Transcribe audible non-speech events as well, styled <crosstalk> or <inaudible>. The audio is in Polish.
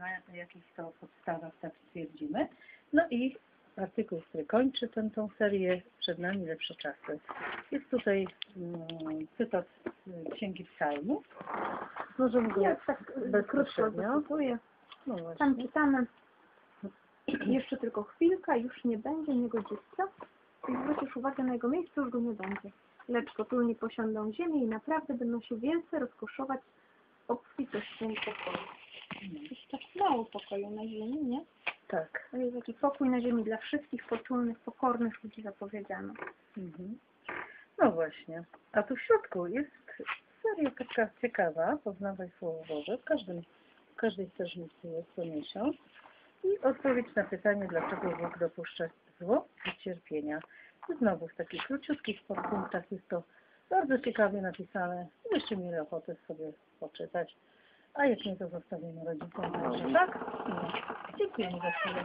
na jakich to podstawach tak stwierdzimy. No i artykuł, który kończy tę tą serię, przed nami lepsze czasy. Jest tutaj mm, cytat z Księgi Psalmów. Możemy go Ja tak e, krótko zacytuję. No Tam czytamy <clears throat> jeszcze tylko chwilka, już nie będzie niegodziwca i zwrócisz uwagę na jego miejsce, już go nie będzie. Lecz potulni posiądą ziemię i naprawdę będą się wielce rozkoszować obfitością pokoju. Mało pokoju na ziemi, nie? Tak. To jest taki pokój na ziemi dla wszystkich potulnych, pokornych ludzi zapowiedziano. Mhm. No właśnie. A tu w środku jest seria taka ciekawa, poznawaj Słowo Boże. W, każdym, w każdej strażnicy jest co miesiąc. I odpowiedź na pytanie, dlaczego Bóg dopuszcza zło i cierpienia. I znowu w takich króciutkich podpunktach jest to bardzo ciekawie napisane. Byście mieli ochotę sobie poczytać. A jak nie, to zostawimy rodzicom. Także tak? Dziękujemy za chwilę.